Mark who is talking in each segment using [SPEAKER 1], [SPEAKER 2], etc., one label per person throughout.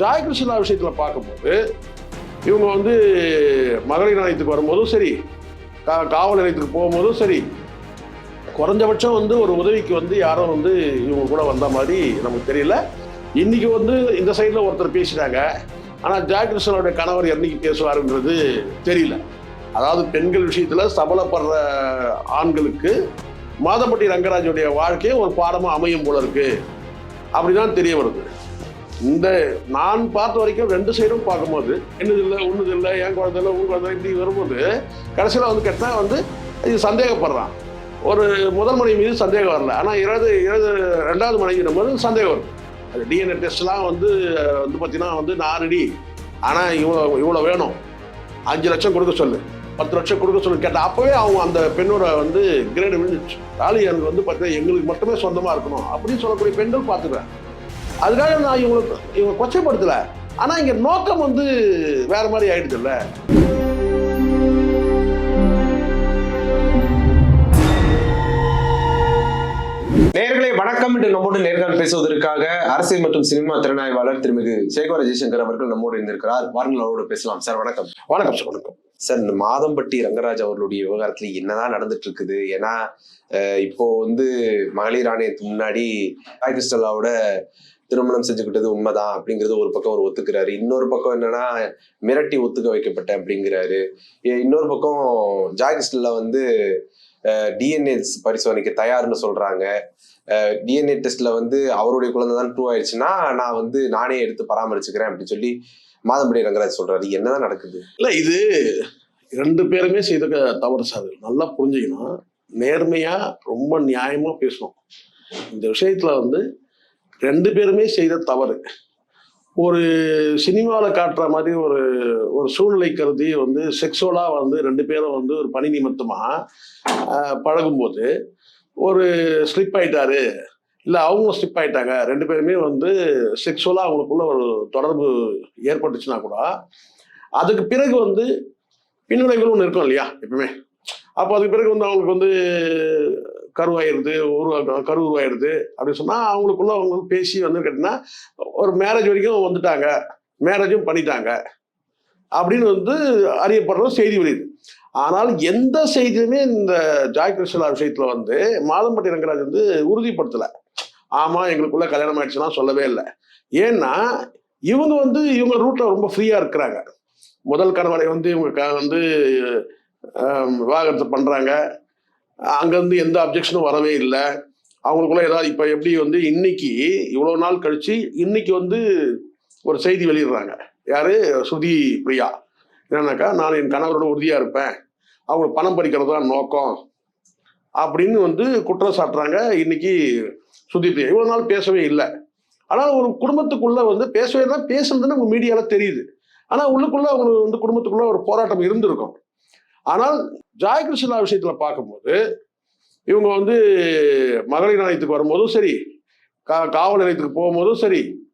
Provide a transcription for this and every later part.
[SPEAKER 1] ஜாயகிருஷ்ணா விஷயத்தில் பார்க்கும்போது இவங்க வந்து மகளிர் நிலையத்துக்கு வரும்போதும் சரி கா காவல் நிலையத்துக்கு போகும்போதும் சரி குறைஞ்சபட்சம் வந்து ஒரு உதவிக்கு வந்து யாரும் வந்து இவங்க கூட வந்த மாதிரி நமக்கு தெரியல. இன்னைக்கு வந்து இந்த சைடில் ஒருத்தர் பேசிட்டாங்க. ஆனால் ஜாயகிருஷ்ணனுடைய கணவர் என்னைக்கு பேசுவாருன்றது தெரியல. அதாவது பெண்கள் விஷயத்தில் சபலப்படுற ஆண்களுக்கு மாதப்பட்டி ரங்கராஜுடைய வாழ்க்கையை ஒரு பாடமாக அமையும் போல இருக்கு. அப்படிதான் தெரிய வருது. இந்த நான் பார்த்த வரைக்கும் ரெண்டு சைடும் பார்க்கும்போது என்னது இல்லை ஒன்றுது இல்லை என் குழந்தை இல்லை உன் குழந்தை இப்படி வரும்போது கடைசியில் வந்து கேட்டால் வந்து இது சந்தேகப்படுறான். ஒரு முதல் மனைவி மீது சந்தேகம் வரல. ஆனால் இருபது இருபது ரெண்டாவது மனைவி போது சந்தேகம் வருது. அது டிஎன்ஏ டெஸ்ட்லாம் வந்து வந்து பார்த்தீங்கன்னா வந்து நான் ரெடி ஆனால் இவ்வளோ இவ்வளோ வேணும். அஞ்சு லட்சம் கொடுக்க சொல்லு. பத்து லட்சம் கொடுக்க சொல்லு கேட்டால் அப்போவே அவங்க அந்த பெண்ணோட வந்து கிரேடு விழுந்துச்சு தாலி எனக்கு வந்து பார்த்தீங்கன்னா எங்களுக்கு மட்டுமே சொந்தமாக இருக்கணும் அப்படின்னு சொல்லக்கூடிய பெண்கள் பார்த்துக்கிறேன் அதுக்காக நான் இவங்களுக்கு இவங்க கொச்சைப்படுத்தல. ஆனால் இங்கே நோக்கம் வந்து வேற மாதிரி ஆயிடுதுல்ல
[SPEAKER 2] நேர்களே வணக்கம் என்று நம்மோடு நேர்கள் பேசுவதற்காக அரசியல் மற்றும் சினிமா திறனாய்வாளர் திருமிகு சேகர ஜெய்சங்கர் அவர்கள் நம்மோடு இருந்திருக்கிறார் வாருங்கள் அவரோடு பேசலாம். சார் வணக்கம்.
[SPEAKER 1] வணக்கம் சார் வணக்கம்.
[SPEAKER 2] சார் இந்த மாதம்பட்டி ரங்கராஜ் அவர்களுடைய விவகாரத்துல என்னதான் நடந்துட்டு இருக்குது ஏன்னா இப்போ வந்து மகளிர் ஆணையத்துக்கு முன்னாடி கிறிஸ்டலாவோட திருமணம் செஞ்சுக்கிட்டது உண்மைதான் அப்படிங்கிறது ஒரு பக்கம் அவர் ஒத்துக்கிறாரு. இன்னொரு பக்கம் என்னன்னா மிரட்டி ஒத்துக்க வைக்கப்பட்ட அப்படிங்கிறாரு. இன்னொரு பக்கம் ஜாய் வந்து டிஎன்ஏ பரிசோதனைக்கு தயார்னு சொல்றாங்க. டிஎன்ஏ டெஸ்ட்ல வந்து அவருடைய குழந்தை தான் ட்ரூ ஆயிடுச்சுன்னா நான் வந்து நானே எடுத்து பராமரிச்சுக்கிறேன் அப்படின்னு சொல்லி மாதம்படி ரங்கராஜ் சொல்றாரு. என்னதான் நடக்குது?
[SPEAKER 1] இல்லை இது ரெண்டு பேருமே செய்த தவறு சார். நல்லா புரிஞ்சுக்கணும். நேர்மையாக ரொம்ப நியாயமாக பேசணும். இந்த விஷயத்தில் வந்து ரெண்டு பேருமே செய்த தவறு. ஒரு சினிமாவில் காட்டுற மாதிரி ஒரு ஒரு சூழ்நிலை கருதி வந்து செக்ஸுவலாக வந்து ரெண்டு பேரும் வந்து ஒரு பணி நிமித்தமாக பழகும்போது ஒரு ஸ்லிப் ஆயிட்டாரு. இல்லை அவங்க ஸ்லிப் ஆயிட்டாங்க. ரெண்டு பேருமே வந்து செக்ஸுவலாக அவங்களுக்குள்ள ஒரு தொடர்பு ஏற்பட்டுச்சுன்னா கூட அதுக்கு பிறகு வந்து பின்விளைவுகள் ஒன்று இருக்கும் இல்லையா எப்பவுமே. அப்போ அதுக்கு பிறகு வந்து அவங்களுக்கு வந்து கருவாயிருது உருவா கரு உருவாயிருது அப்படின்னு சொன்னால் அவங்களுக்குள்ள அவங்க பேசி வந்து கேட்டிங்கன்னா ஒரு மேரேஜ் வரைக்கும் வந்துட்டாங்க. மேரேஜும் பண்ணிட்டாங்க. அப்படின்னு வந்து அறியப்படுற செய்தி வெளியுது. ஆனால் எந்த செய்தியுமே இந்த ஜாய் கிருஷ்ணா விஷயத்தில் வந்து மாதம்பட்டி ரங்கராஜ் வந்து உறுதிப்படுத்தலை. ஆமாம் எங்களுக்குள்ள கல்யாணம் ஆயிடுச்சுன்னா சொல்லவே இல்லை. ஏன்னா இவங்க வந்து இவங்க ரூட்டில் ரொம்ப ஃப்ரீயாக இருக்கிறாங்க. முதல் கணவரை வந்து இவங்க வந்து விவாகரத்து பண்ணுறாங்க அங்கேருந்து எந்த அப்ஜெக்ஷனும் வரவே இல்லை. அவங்களுக்குள்ள ஏதாவது இப்போ எப்படி வந்து இன்னைக்கு இவ்வளோ நாள் கழிச்சு இன்னைக்கு வந்து ஒரு செய்தி வெளியிடுறாங்க. யாரு? சுதி பிரியா. என்னன்னாக்கா நான் என் கணவரோட உறுதியாக இருப்பேன். அவங்க பணம் பறிக்கிறது தான் நோக்கம். அப்படின்னு வந்து குற்றம் சாட்டுறாங்க இன்னைக்கு சுதி பிரியா. இவ்வளோ நாள் பேசவே இல்லை. ஆனால் ஒரு குடும்பத்துக்குள்ள வந்து பேசவே தான் பேசுனதுன்னு அவங்க மீடியாவில் தெரியுது. ஆனால் உள்ளுக்குள்ள அவங்களுக்கு வந்து குடும்பத்துக்குள்ள ஒரு போராட்டம் இருந்திருக்கும். ஆனால் ஜாயகிருஷ்ணா விஷயத்துல பார்க்கும்போது இவங்க வந்து மகளிர் நிலையத்துக்கு வரும்போதும் சரி கா காவல் நிலையத்துக்கு போகும்போதும் சரி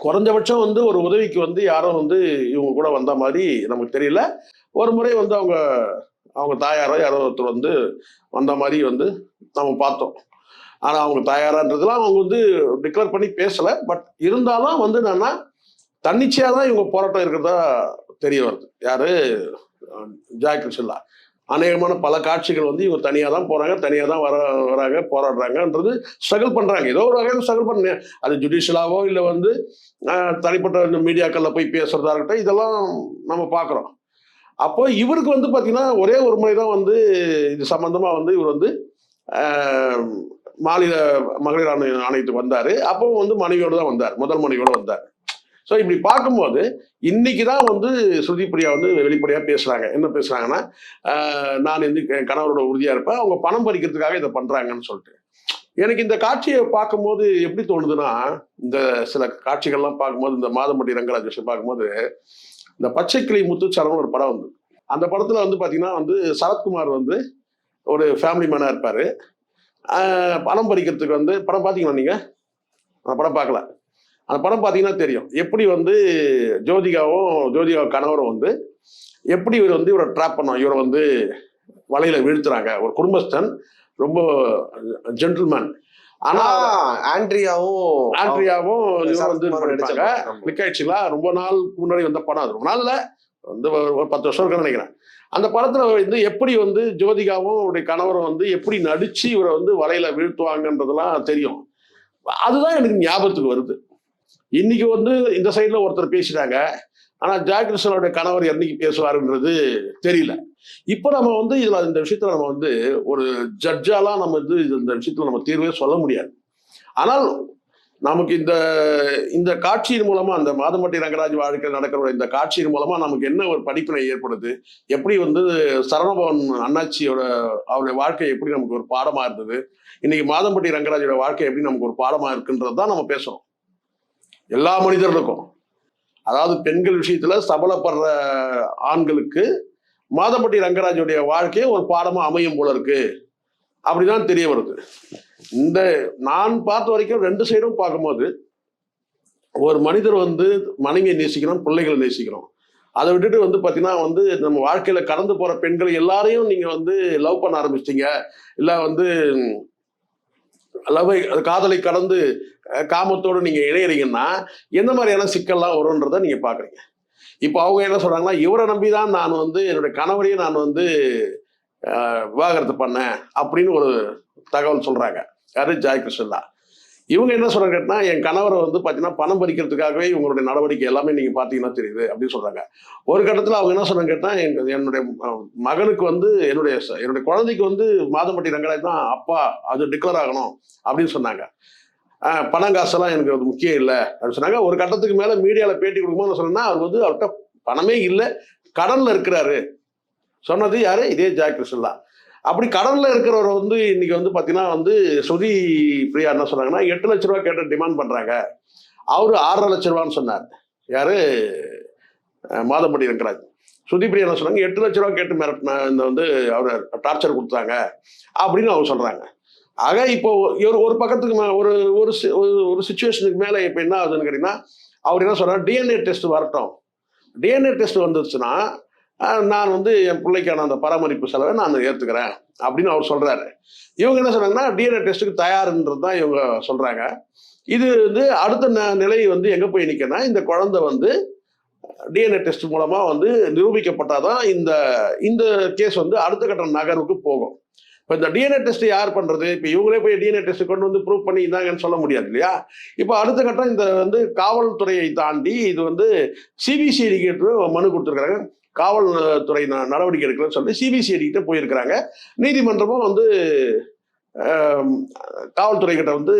[SPEAKER 1] குறைஞ்சபட்சம் வந்து ஒரு உதவிக்கு வந்து யாரும் வந்து இவங்க கூட வந்த மாதிரி நமக்கு தெரியல. ஒரு முறை வந்து அவங்க அவங்க தாயாரோ யாரோ ஒருத்தர் வந்து வந்த மாதிரி வந்து நம்ம பார்த்தோம். ஆனால் அவங்க தாயாரான்றதுலாம் அவங்க வந்து டிக்ளேர் பண்ணி பேசலை. பட் இருந்தாலும் வந்து என்னன்னா தன்னிச்சையாக தான் இவங்க போராட்டம் இருக்கிறதா தெரிய வருது. யாரு? அஹ் ஜாய் கிருஷ்ணா அநேகமான பல காட்சிகள் வந்து இவங்க தனியாக தான் போகிறாங்க தனியாக தான் வர வராங்க போராடுறாங்கன்றது ஸ்ட்ரகிள் பண்ணுறாங்க ஏதோ ஒரு வகையில் ஸ்ட்ரகிள் பண்ண அது ஜுடிஷியலாவோ இல்லை வந்து தனிப்பட்ட இந்த மீடியாக்களில் போய் பேசுறதா இருக்கட்டும் இதெல்லாம் நம்ம பார்க்குறோம் அப்போ இவருக்கு வந்து பார்த்தீங்கன்னா ஒரே ஒரு முறை தான் வந்து இது சம்மந்தமாக வந்து இவர் வந்து மாநில மகளிர் ஆணைய ஆணையத்துக்கு வந்தார். அப்போ வந்து மனைவியோடு தான் வந்தார் முதல் மனைவியோடு வந்தார். ஸோ இப்படி பார்க்கும்போது இன்னைக்கு தான் வந்து ஸ்ருதி பிரியா வந்து வெளிப்படையாக பேசுகிறாங்க என்ன பேசுகிறாங்கன்னா நான் வந்து கணவரோட உறுதியாக இருப்பேன். அவங்க பணம் பறிக்கிறதுக்காக இதை பண்ணுறாங்கன்னு சொல்லிட்டு. எனக்கு இந்த காட்சியை பார்க்கும்போது எப்படி தோணுதுன்னா இந்த சில காட்சிகள்லாம் பார்க்கும்போது இந்த மாதம்பட்டி ரங்கராஜ் விஷயம் பார்க்கும்போது இந்த பச்சைக்கிளி முத்துச்சரவன் ஒரு படம் வந்து. அந்த படத்தில் வந்து பார்த்தீங்கன்னா வந்து சரத்குமார் வந்து ஒரு ஃபேமிலி மேனாக இருப்பார். பணம் பறிக்கிறதுக்கு வந்து படம் பார்த்தீங்களா நீங்கள் நான் படம் பார்க்கல. அந்த படம் பார்த்தீங்கன்னா தெரியும். எப்படி வந்து ஜோதிகாவும் ஜோதிகா கணவரும் வந்து எப்படி இவர் வந்து இவரை ட்ராப் பண்ணோம் இவரை வந்து வலையில வீழ்த்துறாங்க. ஒரு குடும்பஸ்தன் ரொம்ப ஜென்டில்மேன்
[SPEAKER 2] ஆனா ஆண்ட்ரியாவும்
[SPEAKER 1] ஆண்ட்ரியாவும் வந்து இது
[SPEAKER 2] சரத்குமார் நடிச்ச
[SPEAKER 1] பண்ணிருப்பாங்க
[SPEAKER 2] படம்.
[SPEAKER 1] கிளிக் ஆயிடுச்சுங்களா ரொம்ப நாள் முன்னாடி வந்த படம் அது. ரொம்ப நாள் இல்ல வந்து ஒரு ஒரு பத்து வருஷம் இருக்குன்னு நினைக்கிறேன். அந்த படத்துல வந்து எப்படி வந்து ஜோதிகாவும் அவருடைய கணவரும் வந்து எப்படி நடிச்சு இவரை வந்து வலையில வீழ்த்துவாங்கன்றதெல்லாம் தெரியும். அதுதான் எனக்கு ஞாபகத்துக்கு வருது. இன்னைக்கு வந்து இந்த சைடுல ஒருத்தர் பேசினாங்க. ஆனா ஜாகிருஷ்ணனுடைய கணவர் என்னைக்கு பேசுவாருன்றது தெரியல. இப்போ நம்ம வந்து இதில் இந்த விஷயத்துல நம்ம வந்து ஒரு ஜட்ஜாலாம் நம்ம வந்து இது- இந்த விஷயத்துல நம்ம தீர்வே சொல்ல முடியாது. ஆனால் நமக்கு இந்த இந்த காட்சியின் மூலமா அந்த மாதம்பட்டி ரங்கராஜ் வாழ்க்கையில் நடக்கிற இந்த காட்சியின் மூலமா நமக்கு என்ன ஒரு படிப்பினை ஏற்படுது? எப்படி வந்து சரவணபவன் அண்ணாச்சியோட அவருடைய வாழ்க்கை எப்படி நமக்கு ஒரு பாடமா இருந்தது? இன்னைக்கு மாதம்பட்டி ரங்கராஜோட வாழ்க்கை எப்படி நமக்கு ஒரு பாடமா இருக்குன்றது தான் நம்ம பேசுறோம். எல்லா மனிதர்களுக்கும். அதாவது பெண்கள் விஷயத்துல சபலப்படுற ஆண்களுக்கு மாதம்பட்டி ரங்கராஜுடைய வாழ்க்கையை ஒரு பாடமா அமையும் போல இருக்கு. அப்படிதான் தெரிய வருது. இந்த நான் பார்த்த வரைக்கும் ரெண்டு சைடும் பார்க்கும்போது ஒரு மனிதர் வந்து மனைவியை நேசிக்கணும் பிள்ளைகளை நேசிக்கணும் அதை விட்டுட்டு வந்து பார்த்தீங்கன்னா வந்து நம்ம வாழ்க்கையில கடந்து போற பெண்கள் எல்லாரையும் நீங்க வந்து லவ் பண்ண ஆரம்பிச்சிட்டீங்க. இல்லை வந்து லவ்வை காதலை கடந்து காமத்தோடு நீங்கள் இணையிறீங்கன்னா எந்த மாதிரியான சிக்கல்லாம் வரும்ன்றதை நீங்கள் பார்க்குறீங்க இப்போ அவங்க என்ன சொல்கிறாங்கன்னா இவரை நம்பி தான் நான் வந்து என்னுடைய கணவரையும் நான் வந்து விவாகரத்து பண்ணேன் அப்படின்னு ஒரு தகவல் சொல்கிறாங்க யாரு? ஜாய் கிருஷ்ணா இவங்க என்ன சொல்றாங்க கேட்டா என் கணவரை வந்து பார்த்தீங்கன்னா பணம் பறிக்கிறதுக்காகவே இவங்களுடைய நடவடிக்கை எல்லாமே நீங்க பார்த்தீங்கன்னா தெரியுது அப்படின்னு சொல்றாங்க. ஒரு கட்டத்தில் அவங்க என்ன சொன்னாங்க கேட்டா என்னுடைய மகனுக்கு வந்து என்னுடைய என்னுடைய குழந்தைக்கு வந்து மாதம்பட்டி ரங்கராஜ் தான் அப்பா அது டிக்ளேர் ஆகணும் அப்படின்னு சொன்னாங்க. பணம் காசெல்லாம் எனக்கு அது முக்கியம் இல்லை அப்படின்னு சொன்னாங்க. ஒரு கட்டத்துக்கு மேல மீடியாவில் பேட்டி கொடுக்கும்போது சொன்னா அவர் வந்து அவர்கிட்ட பணமே இல்லை கடன்ல இருக்கிறாரு. சொன்னது யாரு? இதே ஜாய் கிருஷ்ணன் அப்படி கடனில் இருக்கிறவர் வந்து இன்னைக்கு வந்து பாத்தீங்கன்னா வந்து சுதி பிரியா என்ன சொன்னாங்கன்னா எட்டு லட்ச ரூபா கேட்டு டிமாண்ட் பண்றாங்க. அவரு ஆறரை லட்ச ரூபான்னு சொன்னார். யாரு? மாதம்பட்டி ரங்கராஜ். சுதிப்பிரியா என்ன சொன்னாங்க எட்டு லட்ச ரூபா கேட்டு மிரட்டின இந்த வந்து அவர் டார்ச்சர் கொடுத்தாங்க அப்படின்னு அவங்க சொல்றாங்க. ஆக இப்போ ஒரு ஒரு பக்கத்துக்கு ஒரு ஒரு ஒரு- ஒரு சுச்சுவேஷனுக்கு மேலே இப்போ என்ன ஆகுதுன்னு கேட்டிங்கன்னா அவர் என்ன சொல்றாரு டிஎன்ஏ டெஸ்ட் வரட்டும். டிஎன்ஏ டெஸ்ட் வந்துருச்சுன்னா நான் வந்து என் பிள்ளைக்கான அந்த பராமரிப்பு செலவை நான் ஏற்றுக்கிறேன் அப்படின்னு அவர் சொல்கிறாரு இவங்க என்ன சொன்னாங்கன்னா டிஎன்ஏ டெஸ்ட்டுக்கு தயாருன்றது தான் இவங்க சொல்கிறாங்க இது வந்து அடுத்த ந- நிலை வந்து எங்கே போய் நிற்கனா இந்த குழந்தை வந்து டிஎன்ஏ டெஸ்ட் மூலமாக வந்து நிரூபிக்கப்பட்டாதான் இந்த இந்த கேஸ் வந்து அடுத்த கட்ட நகர்வுக்கு போகும். இப்போ இந்த டிஎன்ஏ டெஸ்ட் யார் பண்ணுறது இப்போ இவங்களே போய் டிஎன்ஏ டெஸ்ட் கொண்டு வந்து ப்ரூவ் பண்ணி இந்தாங்கன்னு சொல்ல முடியாது இல்லையா? இப்போ அடுத்த கட்டம் இந்த வந்து காவல்துறையை தாண்டி இது வந்து சிபிசிஐடி கிட்ட மனு கொடுத்துருக்காங்க காவல்துறை நடவடிக்கை எடுக்கலன்னு சொல்லி சிபிசிஐடி கிட்ட போயிருக்கிறாங்க. நீதிமன்றமும் வந்து காவல்துறை கிட்ட வந்து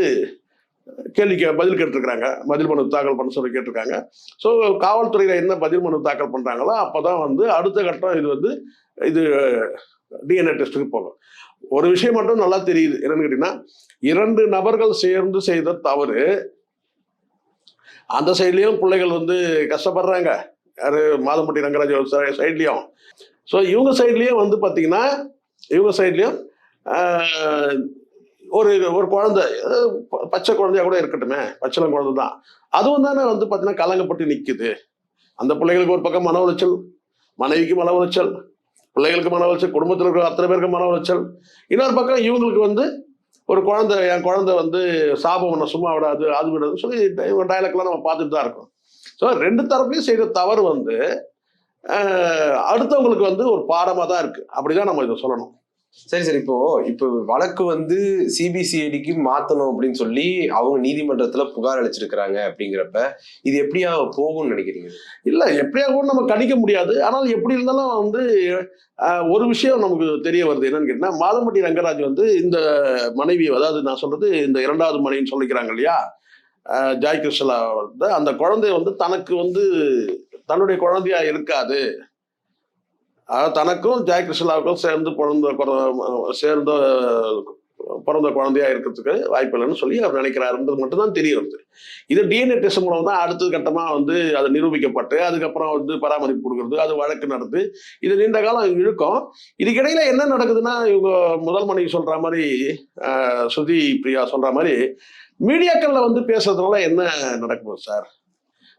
[SPEAKER 1] கேள்வி கே பதில் கேட்டிருக்கிறாங்க. பதில் மனு தாக்கல் பண்ண சொல்லி கேட்டிருக்காங்க. ஸோ காவல்துறையில் என்ன பதில் மனு தாக்கல் பண்ணுறாங்களோ அப்போ தான் வந்து அடுத்த கட்டம் இது வந்து இது டிஎன்ஏ டெஸ்ட்டுக்கு போகும். ஒரு விஷயம் மட்டும் நல்லா தெரியுது. என்னன்னு கேட்டீங்கன்னா இரண்டு நபர்கள் சேர்ந்து செய்த தவறு அந்த சைட்லேயும் பிள்ளைகள் வந்து கஷ்டப்படுறாங்க. யாரு? மாதம்பட்டி ரங்கராஜ் சைட்லயும். ஸோ இவங்க சைட்லயும் வந்து பார்த்தீங்கன்னா இவங்க சைட்லயும் ஒரு ஒரு குழந்தை ப- பச்சை குழந்தையா கூட இருக்கட்டுமே பச்சளம் குழந்தை தான். அதுவும் தானே வந்து பார்த்தீங்கன்னா கலங்கப்பட்டு நிற்குது அந்த பிள்ளைகளுக்கு ஒரு பக்கம் மன உளைச்சல் மனைவிக்கு மன உளைச்சல் பிள்ளைகளுக்கு மன உளைச்சல் குடும்பத்தில் இருக்கிற அத்தனை பேருக்கு மன உளைச்சல். இன்னொரு பக்கம் இவங்களுக்கு வந்து ஒரு குழந்தை என் குழந்தை வந்து சாபம் ஒன்று சும்மா விடாது அது விடாதுன்னு சொல்லி இவங்க டைலாக்லாம் நம்ம பார்த்துட்டு தான் இருக்கோம். ஸோ ரெண்டு தரப்புலையும் செய்த தவறு வந்து அடுத்தவங்களுக்கு வந்து ஒரு பாடமாக தான் இருக்கு. அப்படிதான் நம்ம இதை சொல்லணும்.
[SPEAKER 2] சரி சரி. இப்போ இப்போ வழக்கு வந்து சிபிசிஐடிக்கு மாத்தணும் அப்படின்னு சொல்லி அவங்க நீதிமன்றத்துல புகார் அளிச்சிருக்கிறாங்க அப்படிங்கிறப்ப இது எப்படியா போகும்னு நினைக்கிறீங்க?
[SPEAKER 1] இல்லை எப்படியா கூட நம்ம கணிக்க முடியாது. ஆனால் எப்படி இருந்தாலும் வந்து ஒரு விஷயம் நமக்கு தெரிய வருது. என்னன்னு கேட்டீங்கன்னா மாதம்பட்டி ரங்கராஜ் வந்து இந்த மனைவி அதாவது நான் சொல்றது இந்த இரண்டாவது மனைவின்னு சொல்லிக்கிறாங்க இல்லையா? ஜாய் கிருஷ்ணா வந்து அந்த குழந்தை வந்து தனக்கு வந்து தன்னுடைய குழந்தையா இருக்காது. அதாவது தனக்கும் ஜாய் கிருஷ்ணாவுக்கும் சேர்ந்து பிறந்த சேர்ந்த பிறந்த குழந்தையா இருக்கிறதுக்கு வாய்ப்பு இல்லைன்னு சொல்லி அவர் நினைக்கிறாருன்றது மட்டும்தான் தெரிய வருது. இது டிஎன்ஏ டெஸ்ட் மூலம் தான் அடுத்த கட்டமா வந்து அது நிரூபிக்கப்பட்டு அதுக்கப்புறம் வந்து பராமரிப்பு கொடுக்கறது அது வழக்கு நடந்து இது நீண்ட காலம் இழுக்கும். இதுக்கிடையில என்ன நடக்குதுன்னா இவங்க முதல் மனைவி சொல்ற மாதிரி ஆஹ், பிரியா சொல்ற மாதிரி மீடியாக்கள்ல வந்து பேசுறதுனால என்ன நடக்க போகுது சார்?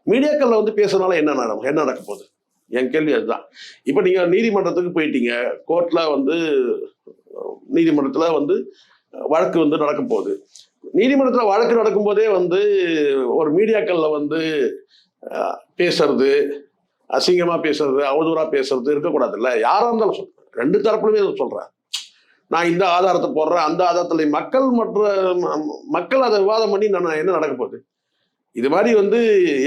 [SPEAKER 1] மீடியாக்கள்ல வந்து பேசுறதுனால என்ன நடக்கும் என்ன நடக்க போகுது? என் கேள்வி அதுதான். இப்போ நீங்க நீதிமன்றத்துக்கு போயிட்டீங்க கோர்ட்ல வந்து நீதிமன்றத்துல வந்து வழக்கு வந்து நடக்க போகுது நீதிமன்றத்தில் வழக்கு நடக்கும்போதே வந்து ஒரு மீடியாக்களில் வந்து பேசுறது அசிங்கமாக பேசுறது அவதூறாக பேசுறது இருக்கக்கூடாதுல்ல. யாராக இருந்தாலும் சொல்றேன் ரெண்டு தரப்புலுமே அதை நான் இந்த ஆதாரத்தை போடுறேன் அந்த ஆதாரத்தில் மக்கள் மற்ற மக்கள் அதை விவாதம் பண்ணி நான் என்ன நடக்க போகுது? இது மாதிரி வந்து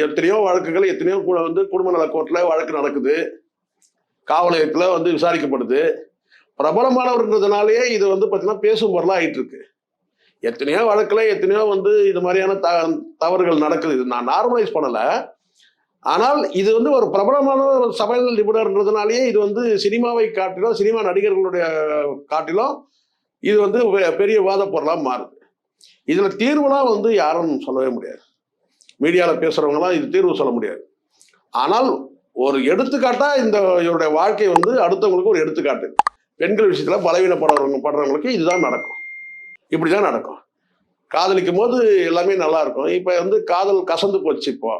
[SPEAKER 1] எத்தனையோ வழக்குகள் எத்தனையோ கூட வந்து குடும்ப நல கோர்ட்டில் வழக்கு நடக்குது. காவல் வந்து விசாரிக்கப்படுது. பிரபலமானவர்ன்றதுனாலேயே இது வந்து பார்த்தீங்கன்னா பேசும் பொருளாக ஆயிட்டு இருக்கு எத்தனையோ வழக்கில் எத்தனையோ வந்து இது மாதிரியான த தவறுகள் நடக்குது. இது நான் நார்மலைஸ் பண்ணலை. ஆனால் இது வந்து ஒரு பிரபலமான ஒரு சமையல் நிபுணர்ன்றதுனாலேயே இது வந்து சினிமாவை காட்டிலும் சினிமா நடிகர்களுடைய காட்டிலும் இது வந்து பெ- பெரிய வாத பொருளாக மாறுது. இதில் தீர்வுலாம் வந்து யாரும் சொல்லவே முடியாது. மீடியாவில் பேசுகிறவங்களாம் இது தீர்வு சொல்ல முடியாது. ஆனால் ஒரு எடுத்துக்காட்டாக இந்த இவருடைய வாழ்க்கை வந்து அடுத்தவங்களுக்கு ஒரு எடுத்துக்காட்டு. பெண்கள் விஷயத்துல பலவீனப்படுறவங்க படுறவங்களுக்கு இதுதான் நடக்கும். இப்படிதான் நடக்கும். காதலிக்கும் போது எல்லாமே நல்லா இருக்கும். இப்ப வந்து காதல் கசந்து போச்சு இப்போ.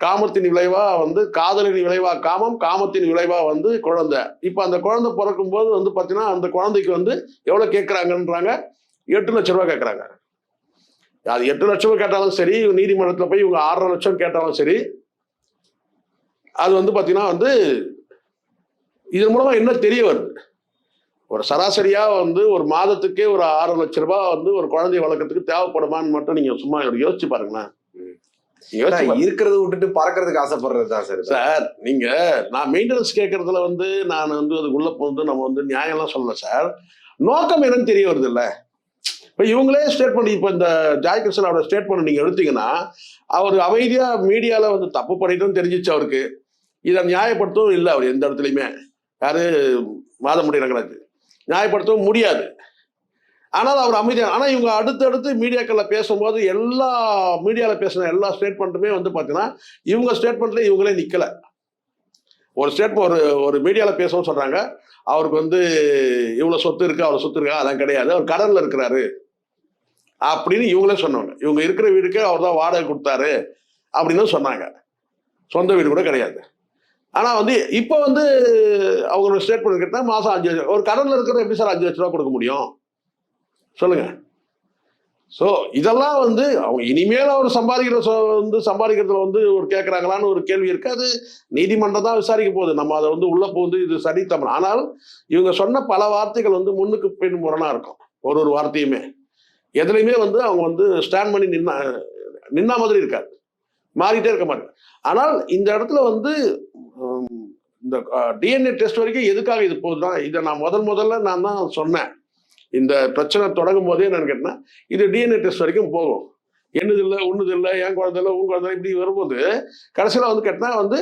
[SPEAKER 1] காமத்தின் விளைவா வந்து காதலின் விளைவா காமம் காமத்தின் விளைவா வந்து குழந்தை. இப்போ அந்த குழந்தை பிறக்கும் போது வந்து பார்த்தீங்கன்னா அந்த குழந்தைக்கு வந்து எவ்வளவு கேட்குறாங்கன்றாங்க எட்டு லட்ச ரூபா கேட்குறாங்க அது எட்டு லட்சம் ரூபாய் கேட்டாலும் சரி நீதிமன்றத்தில் போய் இவங்க ஆறரை லட்சம் கேட்டாலும் சரி அது வந்து பார்த்தீங்கன்னா வந்து இதன் மூலமா என்ன தெரிய வருது? ஒரு சராசரியா வந்து ஒரு மாதத்துக்கே ஒரு ஆறு லட்ச ரூபாய் வந்து ஒரு குழந்தை வளர்க்கறதுக்கு தேவைப்படுமான்னு மட்டும் நீங்க சும்மா யோசிச்சு பாருங்களேன்.
[SPEAKER 2] இருக்கிறத விட்டுட்டு பறக்கிறதுக்கு ஆசைப்படுறது தான் சார்
[SPEAKER 1] சார் நீங்க நான் மெயின்டெனன்ஸ் கேட்கறதுல வந்து நான் வந்து அதுக்குள்ள வந்து நம்ம வந்து நியாயம்லாம் சொல்லல சார். நோக்கம் என்னன்னு தெரிய வருது இல்ல இப்ப இவங்களே ஸ்டேட்மெண்ட் இப்ப இந்த ஜாய் கிருஷ்ணனோட ஸ்டேட்மெண்ட் நீங்க எடுத்தீங்கன்னா அவர் அமைதியா மீடியால வந்து தப்பு பண்ணிட்டும் தெரிஞ்சிச்சு அவருக்கு. இதை நியாயப்படுத்தவும் இல்லை அவர் எந்த இடத்துலையுமே. யாரு மாதமுடி ரங்கராஜ் நியாயப்படுத்தவும் முடியாது. ஆனால் அவர் அமைதியாக ஆனால் இவங்க அடுத்தடுத்து மீடியாக்களில் பேசும்போது எல்லா மீடியாவில் பேசின எல்லா ஸ்டேட்மெண்ட்டுமே வந்து பார்த்தீங்கன்னா இவங்க ஸ்டேட்மெண்ட்ல இவங்களே நிற்கலை ஒரு ஸ்டேட்மெண்ட் ஒரு ஒரு மீடியாவில் பேசவும் சொல்கிறாங்க அவருக்கு வந்து இவ்வளோ சொத்து இருக்கு அவ்வளோ சொத்து இருக்கா அதெல்லாம் கிடையாது. அவர் கடலில் இருக்கிறாரு அப்படின்னு இவங்களே சொன்னாங்க. இவங்க இருக்கிற வீடுக்கு அவர் தான் வாடகை கொடுத்தாரு அப்படின்னு சொன்னாங்க. சொந்த வீடு கூட கிடையாது. ஆனா வந்து இப்போ வந்து அவங்க ஸ்டேட்மெண்ட் கிட்ட மாசம் அஞ்சு லட்சம். ஒரு கடன்ல இருக்கிற எப்படி சார் அஞ்சு லட்ச ரூபா கொடுக்க முடியும்? சொல்லுங்க. ஸோ இதெல்லாம் வந்து அவங்க இனிமேல் அவர் சம்பாதிக்கிற வந்து சம்பாதிக்கிறதுல வந்து ஒரு கேட்குறாங்களான்னு ஒரு கேள்வி இருக்கு. அது நீதிமன்றம் தான் விசாரிக்க போகுது. நம்ம அதை வந்து உள்ள போகுது இது சரி தமிழ் ஆனால் இவங்க சொன்ன பல வார்த்தைகள் வந்து முன்னுக்கு பின் முரணா இருக்கும். ஒரு ஒரு வார்த்தையுமே. எதுலையுமே வந்து அவங்க வந்து ஸ்டாண்ட் பண்ணி நின்னா நின்னா மாதிரி இருக்காது. மாறிட்டே இருக்க மாட்டாங்க. ஆனால் இந்த இடத்துல வந்து இந்த டிஎன்ஏ டெஸ்ட் வரைக்கும் எதுக்காக இது போகுதுன்னா இதை நான் முதல் முதல்ல நான் தான் சொன்னேன். இந்த பிரச்சனை தொடங்கும் போதே நான் கேட்டேன் இது டிஎன்ஏ டெஸ்ட் வரைக்கும் போகும். என்னது இல்லை ஒன்றுது இல்லை என் குழந்தை இல்லை உன் குழந்தை இப்படி வரும்போது கடைசியில் வந்து கேட்டினா வந்து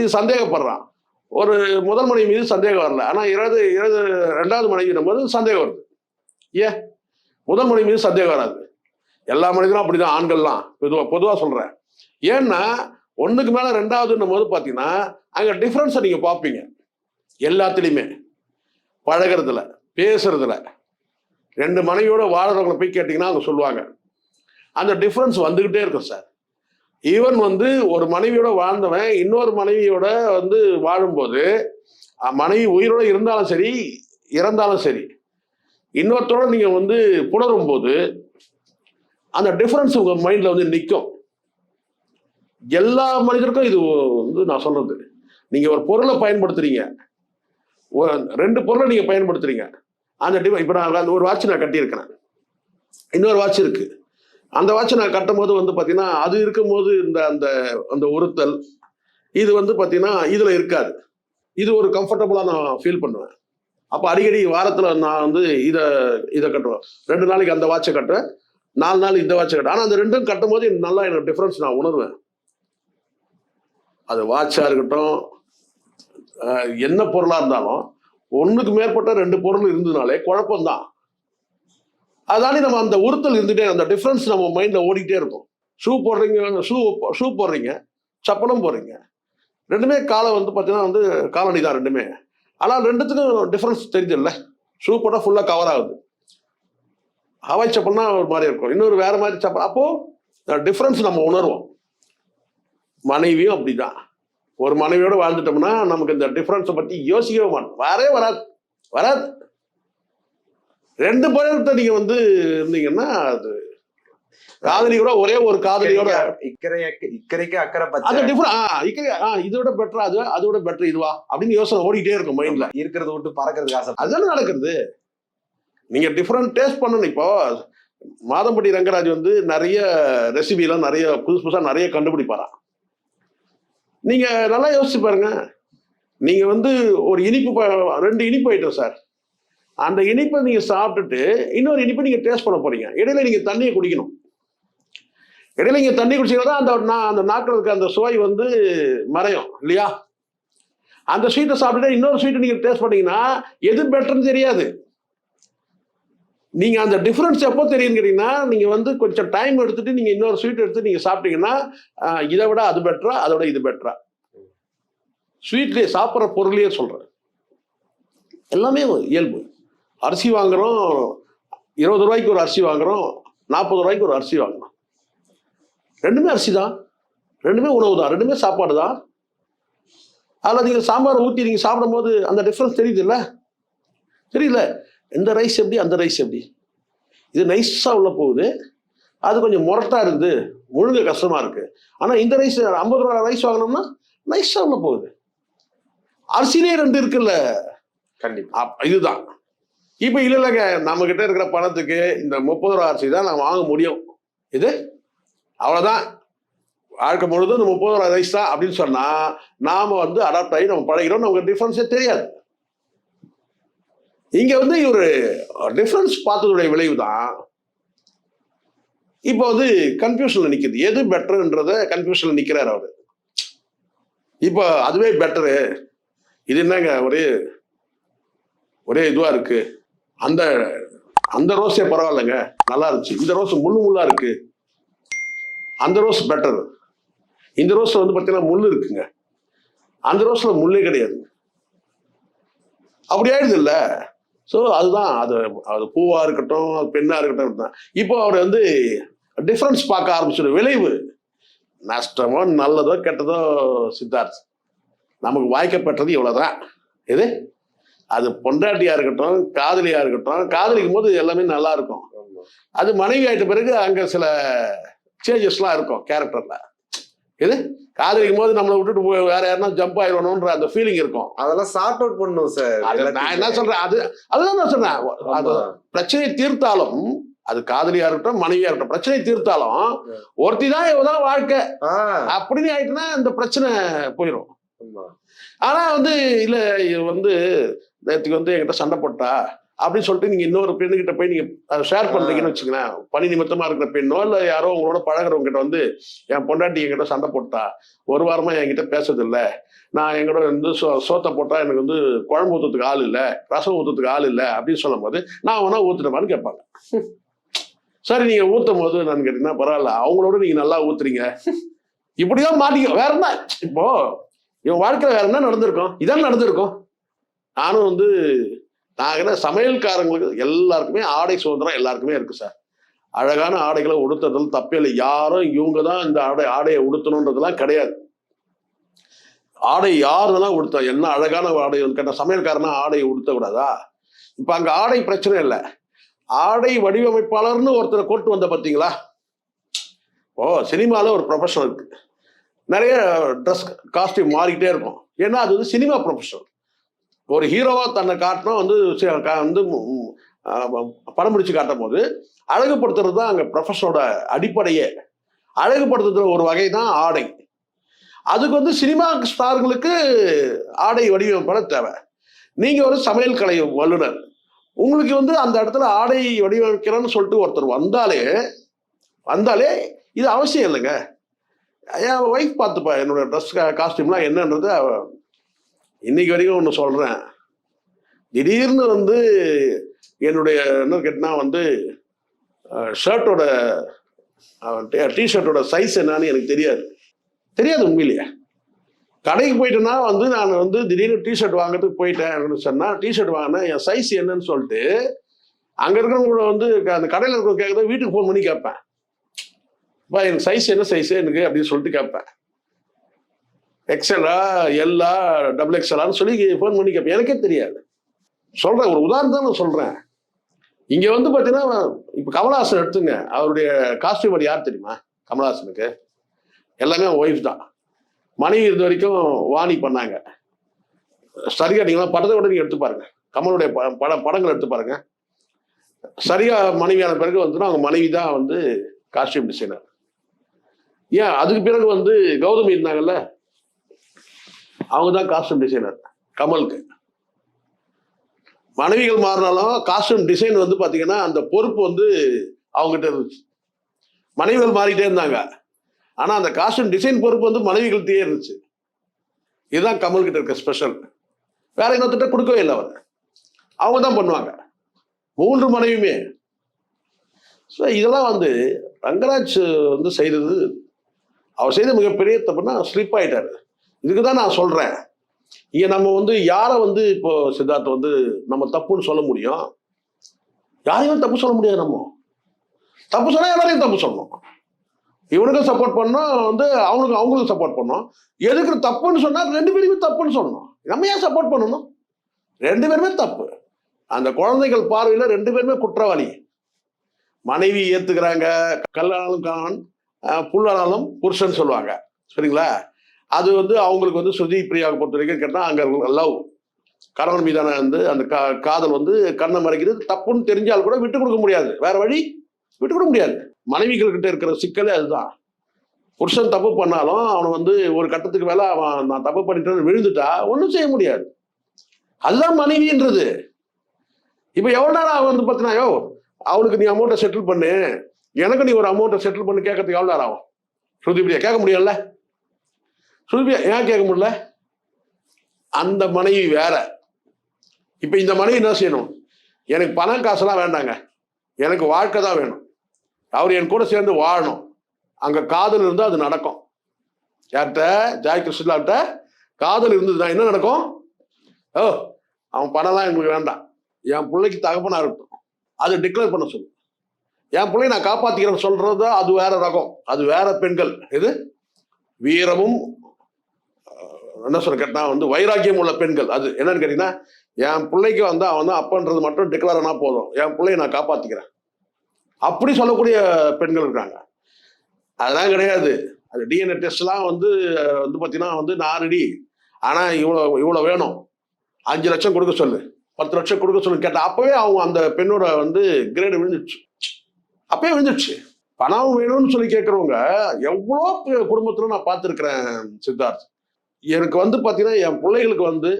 [SPEAKER 1] இது சந்தேகப்படுறான். ஒரு முதல் மனைவி மீது சந்தேகம் வரல. ஆனால் இருபது இருபது ரெண்டாவது மனைவி போது சந்தேகம் வருது. ஏன்? முதல் மனைவி மீது சந்தேகம் வராது. எல்லா மனிதரும் அப்படிதான் ஆண்கள்லாம். பொதுவாக பொதுவாக சொல்கிறேன் ஏன்னா ஒன்றுக்கு மேலே ரெண்டாவதுன்னும் போது பார்த்தீங்கன்னா அங்கே டிஃப்ரென்ஸை நீங்கள் பார்ப்பீங்க எல்லாத்துலேயுமே. பழகிறதுல பேசுறதுல. ரெண்டு மனைவியோட வாழ்கிறவங்களை போய் கேட்டிங்கன்னா அவங்க சொல்லுவாங்க. அந்த டிஃப்ரென்ஸ் வந்துக்கிட்டே இருக்கும் சார் ஈவன் வந்து ஒரு மனைவியோட வாழ்ந்தவன் இன்னொரு மனைவியோட வந்து வாழும்போது மனைவி உயிரோட இருந்தாலும் சரி இறந்தாலும் சரி இன்னொருத்தரோட நீங்கள் வந்து புணரும் போது அந்த டிஃப்ரென்ஸ் உங்கள் மைண்டில் வந்து நிற்கும் எல்லா மனிதருக்கும் இது வந்து நான் சொல்றது. நீங்க ஒரு பொருளை பயன்படுத்துறீங்க. ஒரு ரெண்டு பொருளை நீங்க பயன்படுத்துறீங்க. அந்த டைம் இப்போ நான் அந்த ஒரு வாட்ச் நான் கட்டியிருக்கிறேன். இன்னொரு வாட்ச் இருக்கு. அந்த வாட்ச் நான் கட்டும் போது வந்து பார்த்தீங்கன்னா அது இருக்கும்போது இந்த அந்த அந்த உறுத்தல் இது வந்து பார்த்தீங்கன்னா இதில் இருக்காது. இது ஒரு கம்ஃபர்டபுளாக நான் ஃபீல் பண்ணுவேன். அப்போ அடிக்கடி வாரத்தில் நான் வந்து இதை இதை கட்டுவேன். ரெண்டு நாளைக்கு அந்த வாட்சை கட்டுறேன் நாலு நாள் இந்த வாட்சை கட்டுறேன் ஆனால் அந்த ரெண்டும் கட்டும் போது நல்லா எனக்கு டிஃப்ரென்ஸ் நான் உணர்வேன். அது வாட்சாக இருக்கட்டும் என்ன பொருளாக இருந்தாலும் ஒன்றுக்கு மேற்பட்ட ரெண்டு பொருள் இருந்ததுனாலே குழப்பம்தான். அதானே நம்ம அந்த உறுத்தல் இருந்துகிட்டே அந்த டிஃப்ரென்ஸ் நம்ம மைண்டில் ஓடிக்கிட்டே இருக்கும். ஷூ போடுறீங்க ஷூ ஷூ போடுறீங்க சப்பலும் போடுறீங்க. ரெண்டுமே காலை வந்து பார்த்தீங்கன்னா வந்து காலணி தான் ரெண்டுமே. ஆனால் ரெண்டுத்துக்கும் டிஃப்ரென்ஸ் தெரியுதுல்ல ஷூ போட்டால் ஃபுல்லாக கவர் ஆகுது. ஹவாய் சப்பல்னா ஒரு மாதிரி இருக்கும். இன்னொரு வேறு மாதிரி சப்பல் அப்போது டிஃப்ரென்ஸ் நம்ம உணர்வோம். மனைவியும் அப்படிதான். ஒரு மனைவியோட வாழ்ந்துட்டோம்னா நமக்கு இந்த டிஃப்ரென்ஸை பற்றி யோசிக்கவே மாட்டோம். வரவே வராது. வராது. ரெண்டு பேர்கிட்ட நீங்க வந்து இருந்தீங்கன்னா அது காதலி கூட ஒரே ஒரு காதலியோட
[SPEAKER 2] இக்கரை இக்கரைக்கு அக்கறை பச்சை.
[SPEAKER 1] டிஃபரெண்ட் இதை விட பெட்டரா அது அதை விட பெட்டர் இதுவா? அப்படின்னு யோசனை ஓடிட்டே இருக்கும் மைண்ட்ல
[SPEAKER 2] இருக்கிறத விட்டு பறக்கிறதுக்கு ஆசை.
[SPEAKER 1] அதுதானே நடக்கிறது. நீங்க டிஃப்ரெண்ட் டேஸ்ட் பண்ணணும் இப்போ. மாதம்பட்டி ரங்கராஜ் வந்து நிறைய ரெசிபிலாம் நிறைய புதுசு புதுசா நிறைய கண்டுபிடிப்பாராம். நீங்க நல்லா யோசிச்சு பாருங்க. நீங்க வந்து ஒரு இனிப்பு ரெண்டு இனிப்பு ஐட்டம் சார். அந்த இனிப்பை நீங்க சாப்பிட்டுட்டு இன்னொரு இனிப்பை நீங்க டேஸ்ட் பண்ண போறீங்க. இடையில நீங்க தண்ணியை குடிக்கணும். இடையில நீங்க தண்ணி குடிச்சீங்கன்னா அந்த நான் அந்த நாக்கில் இருக்க அந்த சுவை வந்து மறையும் இல்லையா? அந்த ஸ்வீட்டை சாப்பிட்டுட்டு இன்னொரு ஸ்வீட்டை நீங்க டேஸ்ட் பண்ணீங்கன்னா எது பெட்டர்னு தெரியாது. நீங்கள் அந்த டிஃப்ரென்ஸ் எப்போ தெரியும் கேட்டீங்கன்னா நீங்கள் வந்து கொஞ்சம் டைம் எடுத்துகிட்டு நீங்கள் இன்னொரு ஸ்வீட் எடுத்து நீங்கள் சாப்பிட்டீங்கன்னா இதை விட அது பெட்டரா அதை விட இது பெட்டரா ஸ்வீட்லேயே சாப்பிட்ற பொருளையே சொல்கிறேன் எல்லாமே இயல்பு. அரிசி வாங்குகிறோம் இருபது ரூபாய்க்கு ஒரு அரிசி வாங்குகிறோம் நாற்பது ரூபாய்க்கு ஒரு அரிசி வாங்குகிறோம் ரெண்டுமே அரிசி தான். ரெண்டுமே உணவு தான். ரெண்டுமே சாப்பாடு தான். அதில் நீங்கள் சாம்பார் ஊற்றி நீங்கள் சாப்பிடும்போது அந்த டிஃப்ரென்ஸ் தெரியுதுல்ல? தெரியல இந்த ரைஸ் எப்படி அந்த ரைஸ் எப்படி? இது நைஸாக உள்ள போகுது. அது கொஞ்சம் முரட்டா இருக்குது. முழுங்க கஷ்டமா இருக்கு. ஆனால் இந்த ரைஸ் ஐம்பது ரூபா ரைஸ் வாங்கினோம்னா நைஸாக உள்ள போகுது. அரிசிலே ரெண்டு இருக்குல்ல?
[SPEAKER 2] கண்டிப்பா.
[SPEAKER 1] அப்- இதுதான். இப்போ இல்லை இல்லைங்க. நம்ம கிட்ட இருக்கிற பணத்துக்கு இந்த முப்பது ரூபா அரிசி தான் நான் வாங்க முடியும். இது? அவ்வளோதான் வாழ்க்கை முழுதும் இந்த முப்பது ரூபா ரைஸ் தான் அப்படின்னு சொன்னா நாம வந்து அடாப்ட் ஆகி நம்ம பழகிறோம் நமக்கு டிஃபரன்ஸே தெரியாது. இங்க வந்து இவர் டிஃபரன்ஸ் பார்த்ததுடைய விளைவு தான் இப்போ வந்து கன்ஃபியூஷன்ல நிக்குது. எது பெட்டர்ன்றத கன்ஃபியூஷன்ல நிற்கிறார் அவர். இப்போ அதுவே பெட்டரு இது என்னங்க? ஒரே ஒரே இதுவா இருக்கு. அந்த அந்த ரோஸே பரவாயில்லைங்க. நல்லா இருந்துச்சு. இந்த ரோஸ் முள்ளு முள்ளா இருக்கு. அந்த ரோஸ் பெட்டர் இந்த ரோஸ்ல வந்து பார்த்தீங்கன்னா முள் இருக்குங்க. அந்த ரோஸ்ல முள்ளே கிடையாது. அப்படி ஆயிடுது இல்லை. ஸோ அதுதான். அது அது பூவா இருக்கட்டும் அது பெண்ணா இருக்கட்டும் தான் இப்போ அவர் வந்து டிஃபரன்ஸ் பார்க்க ஆரம்பிச்சிடும் விளைவு. நஷ்டமோ நல்லதோ கெட்டதோ சித்தார்த். நமக்கு வாய்க்கப்பட்டது இவ்வளவுதான். எது? அது பொண்டாட்டியா இருக்கட்டும் காதலியா இருக்கட்டும் காதலிக்கும் போது எல்லாமே நல்லா இருக்கும். அது மனைவி ஆயிட்ட பிறகு அங்க சில சேஞ்சஸ்லாம் இருக்கும் கேரக்டர்ல எது? காதலிக்கும் போது நம்மளை விட்டுட்டு போய் வேற யாருன்னா ஜம்ப் ஆயிடணும்ன்ற அந்த ஃபீலிங் இருக்கும்.
[SPEAKER 2] அதெல்லாம் சார்ட் அவுட் பண்ணும் சார்
[SPEAKER 1] நான் என்ன சொல்றேன்? அது அதுதான் நான் சொல்றேன் அது பிரச்சனையை தீர்த்தாலும் அது காதலியா இருக்கட்டும் மனைவியா இருக்கட்டும் பிரச்சனையை தீர்த்தாலும் ஒருத்தி தான் இவதான் வாழ்க்கை. அப்படின்னு ஆயிட்டுனா இந்த பிரச்சனை போயிடும் ஆனா வந்து இல்ல இது வந்து நேற்றுக்கு வந்து என்கிட்ட சண்டை போட்டா அப்படின்னு சொல்லிட்டு நீங்க இன்னொரு பெண்ணுகிட்ட போய் நீங்க ஷேர் பண்றீங்கன்னு வச்சுங்களேன் பணி நிமித்தமா இருக்கிற பெண்ணோ இல்ல யாரோ உங்களோட பழகுறவங்க கிட்ட வந்து என் பொண்டாட்டி என்கிட்ட சண்டை போட்டா ஒரு வாரமா என்கிட்ட பேசுறது இல்ல நான் எங்கூட வந்து சோ சோத்தை போட்டா எனக்கு வந்து குழம்பு ஊத்துறதுக்கு ஆள் இல்ல ரசம் ஊத்துறதுக்கு ஆள் இல்ல அப்படின்னு சொல்லும் போது நான் வேணா ஊத்துட்டேமான்னு கேட்பாங்க. சரி நீங்க ஊத்தும் போது நான் கேட்டீங்கன்னா பரவாயில்ல. அவங்களோட நீங்க நல்லா ஊத்துறீங்க. இப்படிதான் மாட்டிக்க. வேற என்ன? இப்போ இவன் வாழ்க்கையில வேற என்ன நடந்திருக்கும்? இதான் நடந்திருக்கும். நானும் வந்து நான் என்ன சமையல்காரங்களுக்கு எல்லாருக்குமே ஆடை சுதந்திரம் எல்லாருக்குமே இருக்கு சார் அழகான ஆடைகளை உடுத்துறதுல தப்பே இல்லை. யாரும் இவங்க தான் இந்த ஆடை ஆடையை உடுத்தணுன்றதுலாம் கிடையாது. ஆடை யார் வேணா உடுத்த என்ன அழகான ஆடை கேட்ட சமையல்காரனா ஆடையை உடுத்தக்கூடாதா இப்ப அங்க ஆடை பிரச்சனை இல்லை. ஆடை வடிவமைப்பாளர்னு ஒருத்தரை கூட்டு வந்த பார்த்தீங்களா ஓ சினிமாவில் ஒரு ப்ரொஃபஷனல் இருக்கு. நிறைய ட்ரெஸ் காஸ்டியூம் மாறிக்கிட்டே இருக்கும். ஏன்னா அது வந்து சினிமா ப்ரொஃபஷனல் ஒரு ஹீரோவா தன்னை காட்டணும் வந்து வந்து படம் பிடிச்சு காட்டும் போது அழகுபடுத்துறது தான் அங்கே ப்ரொஃபஷனோட அடிப்படையே. அழகுபடுத்துற ஒரு வகை தான் ஆடை. அதுக்கு வந்து சினிமா ஸ்டார்களுக்கு ஆடை வடிவமைப்பட தேவை. நீங்கள் ஒரு சமையல் கலை வல்லுநர். உங்களுக்கு வந்து அந்த இடத்துல ஆடை வடிவமைக்கிறேன்னு சொல்லிட்டு ஒருத்தர் வந்தாலே வந்தாலே இது அவசியம் இல்லைங்க. என் ஒய்ஃப் பார்த்துப்பா என்னோட ட்ரெஸ் காஸ்டியூம்லாம் என்னன்றது இன்னைக்கு வரைக்கும் ஒன்று சொல்கிறேன் திடீர்னு வந்து என்னுடைய என்ன கேட்டால் வந்து ஷர்ட்டோட டிஷர்ட்டோட சைஸ் என்னன்னு எனக்கு தெரியாது. தெரியாது உண்மையிலேயே. கடைக்கு போயிட்டேன்னா வந்து நான் வந்து திடீர்னு டிஷர்ட் வாங்குறதுக்கு போயிட்டேன் சொன்னால் டிஷர்ட் வாங்கினேன் என் சைஸ் என்னன்னு சொல்லிட்டு அங்கே இருக்கிறவங்கள வந்து அந்த கடையில் இருக்கிறவங்க கேட்குறது வீட்டுக்கு ஃபோன் பண்ணி கேட்பேன். பா எனக்கு சைஸ் என்ன சைஸ் எனக்கு? அப்படின்னு சொல்லிட்டு கேட்பேன். எக்ஸலா எல்லா டபுள் எக்ஸலான்னு சொல்லி ஃபோன் பண்ணி கேட்பேன் எனக்கே தெரியாது. சொல்கிறேன் ஒரு உதாரணத்தை தான் நான் சொல்கிறேன் இங்கே வந்து பார்த்தீங்கன்னா இப்போ கமலஹாசன் எடுத்துங்க. அவருடைய காஸ்டியூம் யார் தெரியுமா? கமலஹாசனுக்கு. எல்லாமே ஒய்ஃப் தான். மனைவி இருந்த வரைக்கும் வாணி பண்ணாங்க. சரியா நீங்களாம் படத்தை கூட நீங்கள் எடுத்து பாருங்க. கமலுடைய ப- பட படங்கள் எடுத்து பாருங்க. சரியா மனைவியான பிறகு வந்துன்னா அவங்க மனைவி தான் வந்து காஸ்டியூம் டிசைனர் ஏன்? அதுக்கு பிறகு வந்து கௌதமி இருந்தாங்கல்ல? அவங்க தான் காஸ்டியூம் டிசைனர் கமலுக்கு. மனைவிகள் மாறினாலும் காஸ்டியூம் டிசைன் வந்து பார்த்தீங்கன்னா அந்த பொறுப்பு வந்து அவங்ககிட்ட இருந்துச்சு. மனைவிகள் மாறிட்டே இருந்தாங்க. ஆனால் அந்த காஸ்டியூம் டிசைன் பொறுப்பு வந்து மனைவிகள்கிட்டயே இருந்துச்சு. இதுதான் கமல் கிட்ட இருக்க ஸ்பெஷல் வேற இன்னொருத்திட்ட கொடுக்கவே இல்லை அவர். அவங்க தான் பண்ணுவாங்க. மூன்று மனைவியுமே. ஸோ இதெல்லாம் வந்து ரங்கராஜ் வந்து செய்தது அவர் செய்த மிகப்பெரிய தப்புன்னா ஸ்லிப் ஆயிட்டாரு. இதுக்கு தான் நான் சொல்றேன். இங்க நம்ம வந்து யாரை வந்து இப்போ சித்தார்த்த வந்து நம்ம தப்புன்னு சொல்ல முடியும்? யாரையும் தப்பு சொல்ல முடியாது நம்ம. தப்பு சொன்னா எல்லாரையும் தப்பு சொல்லணும் இவனுக்கும் சப்போர்ட் பண்ணோம் வந்து அவனுக்கு அவங்களுக்கும் சப்போர்ட் பண்ணோம். எதுக்கு தப்புன்னு சொன்னா ரெண்டு பேருமே தப்புன்னு சொல்லணும். நம்ம ஏன் சப்போர்ட் பண்ணணும்? ரெண்டு பேருமே தப்பு. அந்த குழந்தைகள் பார்வையில ரெண்டு பேருமே குற்றவாளி. மனைவி ஏத்துக்கிறாங்க கல்லானாலும் கான் புல்லானாலும் புருஷன் சொல்லுவாங்க. சரிங்களா? அது வந்து அவங்களுக்கு வந்து ஸ்ருதி பிரியாவை பொறுத்த வரைக்கும் கேட்டால் அங்கே லவ் கணவன் மீதான வந்து அந்த கா காதல் வந்து கண்ணை மறைக்கிறது தப்புன்னு தெரிஞ்சால் கூட விட்டு கொடுக்க முடியாது. வேற வழி விட்டு கொடுக்க முடியாது. மனைவிகள்கிட்ட இருக்கிற சிக்கலே அதுதான். புருஷன் தப்பு பண்ணாலும் அவனை வந்து ஒரு கட்டத்துக்கு மேலே அவன் நான் தப்பு பண்ணிட்டேன்னு விழுந்துட்டா ஒன்றும் செய்ய முடியாது. அதுதான் மனைவின்றது. இப்போ எவ்வளோ நேரம் அவன் வந்து பார்த்தினாயோ அவனுக்கு நீ அமௌண்ட்டை செட்டில் பண்ணு. எனக்கு நீ ஒரு அமௌண்ட்டை செட்டில் பண்ணு கேட்கறதுக்கு எவ்வளோ நேரம் ஆகும்? ஸ்ருதி பிரியா கேட்க முடியல சுல்பியா ஏன் கேட்க முடியல? அந்த மனைவி வேற. இப்போ இந்த மனைவி என்ன செய்யணும்? எனக்கு பணம் காசெல்லாம் வேண்டாங்க. எனக்கு வாழ்க்கை தான் வேணும். அவர் என் கூட சேர்ந்து வாழணும். அங்க காதல் இருந்தால் அது நடக்கும். யார்கிட்ட? ஜாய் கிருஷ்ணாட்ட காதல் இருந்ததுன்னா என்ன நடக்கும்? ஓ அவன் பணம்லாம் எங்களுக்கு வேண்டாம். என் பிள்ளைக்கு தகப்பனா இருக்கட்டும். அதை டிக்ளேர் பண்ண சொல்லு. என் பிள்ளைய நான் காப்பாத்திக்கிறேன்னு சொல்றது அது வேற ரகம். அது வேற பெண்கள். இது வீரமும் என்ன சொல்ல கேட்டா வந்து வைராக்கியம் உள்ள பெண்கள். அது என்னன்னு கேட்டீங்கன்னா என் பிள்ளைக்கு வந்து அவன் தான் அப்பன்றது மட்டும் டிக்ளேர் போதும். என் பிள்ளைய நான் காப்பாத்திக்கிறேன். அப்படி சொல்லக்கூடிய பெண்கள் இருக்காங்க. அதெல்லாம் கிடையாது. அது டிஎன்ஏ டெஸ்ட்லாம் வந்து வந்து பார்த்தீங்கன்னா வந்து நான் ரெடி ஆனால் இவ்வளோ இவ்வளோ வேணும். அஞ்சு லட்சம் கொடுக்க சொல்லு. பத்து லட்சம் கொடுக்க சொல்லு கேட்டால் அப்பவே அவங்க அந்த பெண்ணோட வந்து கிரேடு விழுந்துச்சு அப்பவே விழுந்துச்சு பணம் வேணும்னு சொல்லி கேட்குறவங்க எவ்வளோ குடும்பத்தில் நான் பார்த்துருக்குறேன் சித்தார்த். எனக்கு வந்து பார்த்தீங்கன்னா என் பிள்ளைகளுக்கு வந்து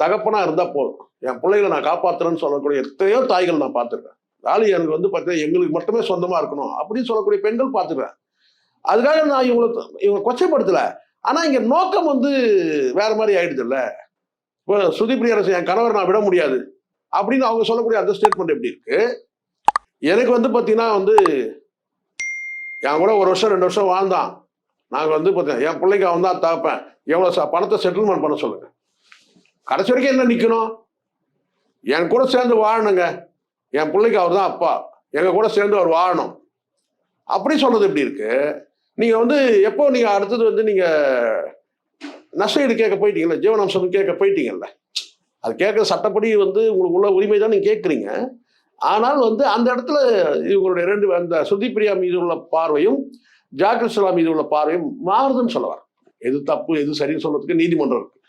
[SPEAKER 1] தகப்பனாக இருந்தால் போதும். என் பிள்ளைகளை நான் காப்பாற்றுறேன்னு சொல்லக்கூடிய எத்தனையோ தாய்கள் நான் பார்த்துருக்கேன். வேலை எனக்கு வந்து பார்த்தீங்கன்னா எங்களுக்கு மட்டுமே சொந்தமாக இருக்கணும் அப்படின்னு சொல்லக்கூடிய பெண்கள் பார்த்துருக்கேன். அதுக்காக நான் இவங்களை இவங்க கொச்சைப்படுத்தலை. ஆனால் இங்கே நோக்கம் வந்து வேற மாதிரி ஆயிடுதுல்ல இப்போ சுதிப்பிரிய அரசு என் கணவர் நான் விட முடியாது அப்படின்னு அவங்க சொல்லக்கூடிய அந்த ஸ்டேட்மெண்ட் எப்படி இருக்கு? எனக்கு வந்து பார்த்தீங்கன்னா வந்து என் கூட ஒரு வருஷம் ரெண்டு வருஷம் வாழ்ந்தான். நாங்கள் வந்து பார்த்தீங்கன்னா என் பிள்ளைக்கு அவன் தான் தாப்பேன் எவ்வளோ ச பணத்தை செட்டில்மெண்ட் பண்ண சொல்லுங்க. கடைசி வரைக்கும் என்ன நிற்கணும் என் கூட சேர்ந்து வாழணுங்க. என் பிள்ளைக்கு அவர் தான் அப்பா. எங்கள் கூட சேர்ந்து அவர் வாழணும். அப்படி சொன்னது எப்படி இருக்கு? நீங்கள் வந்து எப்போ நீங்கள் அடுத்தது வந்து நீங்கள் நஷ்டஈடு கேட்க போயிட்டீங்கல்ல ஜீவனாம்சம் கேட்க போயிட்டீங்கல்ல அது கேட்குற சட்டப்படி வந்து உங்களுக்கு உள்ள உரிமை தான் நீங்கள் கேட்குறீங்க. ஆனால் வந்து அந்த இடத்துல இவங்களுடைய ரெண்டு அந்த சுதிப்பிரியா மீது உள்ள பார்வையும் ஜாகிரஸ்லா மீது உள்ள பார்வையும் மாறுதுன்னு சொல்ல வரேன். எது தப்பு எது சரின்னு சொல்றதுக்கு நீதிமன்றம் இருக்கு.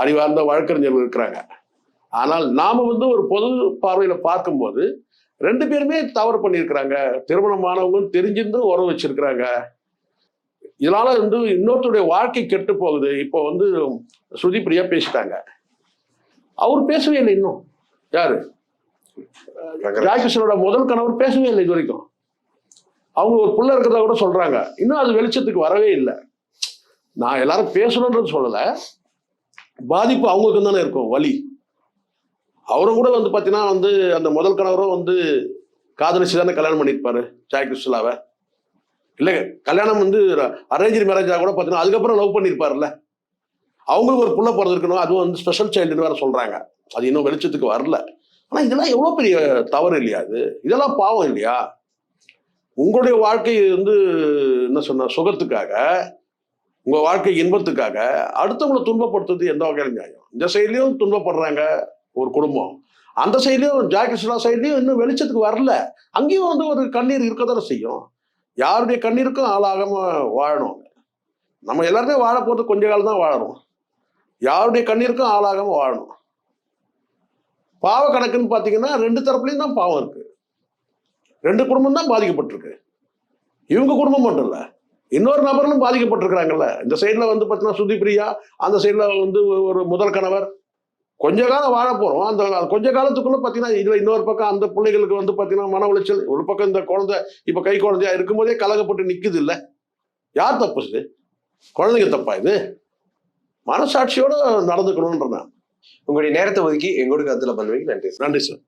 [SPEAKER 1] அறிவார்ந்த வழக்கறிஞர்கள் இருக்கிறாங்க. ஆனால் நாம வந்து ஒரு பொது பார்வையில பார்க்கும்போது ரெண்டு பேருமே தவறு பண்ணியிருக்கிறாங்க. திருமணமானவங்க தெரிஞ்சிருந்து உறவு வச்சிருக்கிறாங்க. இதனால வந்து இன்னொருத்தருடைய வாழ்க்கை கெட்டு போகுது. இப்போ வந்து ஸ்ருதி பிரியா பேசிட்டாங்க. அவர் பேசவே இல்லை இன்னும். யாரு? ராஜகிருஷ்ணனோட முதல் கணவர் பேசவே இல்லை இது வரைக்கும். அவங்க ஒரு புள்ள இருக்கிறதா கூட சொல்றாங்க. இன்னும் அது வெளிச்சத்துக்கு வரவே இல்லை. நான் எல்லாரும் பேசணுன்றது சொல்லலை. பாதிப்பு அவங்களுக்கு தானே இருக்கும் வலி. அவரும் கூட வந்து பார்த்தீங்கன்னா வந்து அந்த முதல் கணவரும் வந்து காதலிச்சு தானே கல்யாணம் பண்ணியிருப்பாரு ஜாய் கிருஷ்ணாவை இல்லை கல்யாணம் வந்து அரேஞ்ச் மேரேஜாக கூட பார்த்தீங்கன்னா அதுக்கப்புறம் லவ் பண்ணியிருப்பார்ல அவங்களுக்கு ஒரு புள்ள பிறந்திருக்கணும் அதுவும் வந்து ஸ்பெஷல் சைல்டுன்னு வேற சொல்கிறாங்க அது இன்னும் வெளிச்சத்துக்கு வரல. ஆனால் இதெல்லாம் எவ்வளோ பெரிய தவறு இல்லையா அது இதெல்லாம் பாவம் இல்லையா? உங்களுடைய வாழ்க்கை வந்து என்ன சொன்ன சுகத்துக்காக உங்க வாழ்க்கை இன்பத்துக்காக அடுத்தவங்களை துன்பப்படுத்துறது எந்த வகையில நியாயம்? இந்த சைட்லயும் துன்பப்படுறாங்க ஒரு குடும்பம். அந்த சைட்லயும் ஜாகிஸ்லா கிருஷ்ணா சைட்லயும் இன்னும் வெளிச்சத்துக்கு வரல. அங்கேயும் வந்து ஒரு கண்ணீர் இருக்க தானே செய்யும். யாருடைய கண்ணீருக்கும் ஆளாகாம வாழணும் நம்ம எல்லாருமே வாழ போகிறது கொஞ்ச காலம் தான் வாழணும். யாருடைய கண்ணீருக்கும் ஆளாகாம வாழணும். பாவ கணக்குன்னு பார்த்தீங்கன்னா ரெண்டு தரப்புலையும் தான் பாவம் இருக்கு. ரெண்டு குடும்பம் தான் பாதிக்கப்பட்டிருக்கு. இவங்க குடும்பம் மட்டும் இல்லை இன்னொரு நபர்களும் பாதிக்கப்பட்டிருக்கிறாங்கல்ல. இந்த சைடில் வந்து பார்த்தீங்கன்னா சுதிப்பிரியா அந்த சைடில் வந்து ஒரு முதல் கணவர். கொஞ்ச காலம் வாழ போகிறோம் அந்த கொஞ்ச காலத்துக்குள்ள பார்த்தீங்கன்னா இதில் இன்னொரு பக்கம் அந்த பிள்ளைகளுக்கு வந்து பார்த்தீங்கன்னா மன உளைச்சல் ஒரு பக்கம் இந்த குழந்தை இப்போ கை குழந்தையா இருக்கும்போதே கலகப்பட்டு நிற்குது இல்லை. யார் தப்பு இது? குழந்தைங்க தப்பா இது? மனசாட்சியோட நடந்துக்கணும்ன்ற நான்.
[SPEAKER 2] உங்களுடைய நேரத்தை ஒதுக்கி எங்களோட கருத்துல பண்ணுவீங்க நன்றி
[SPEAKER 1] நன்றி சார்.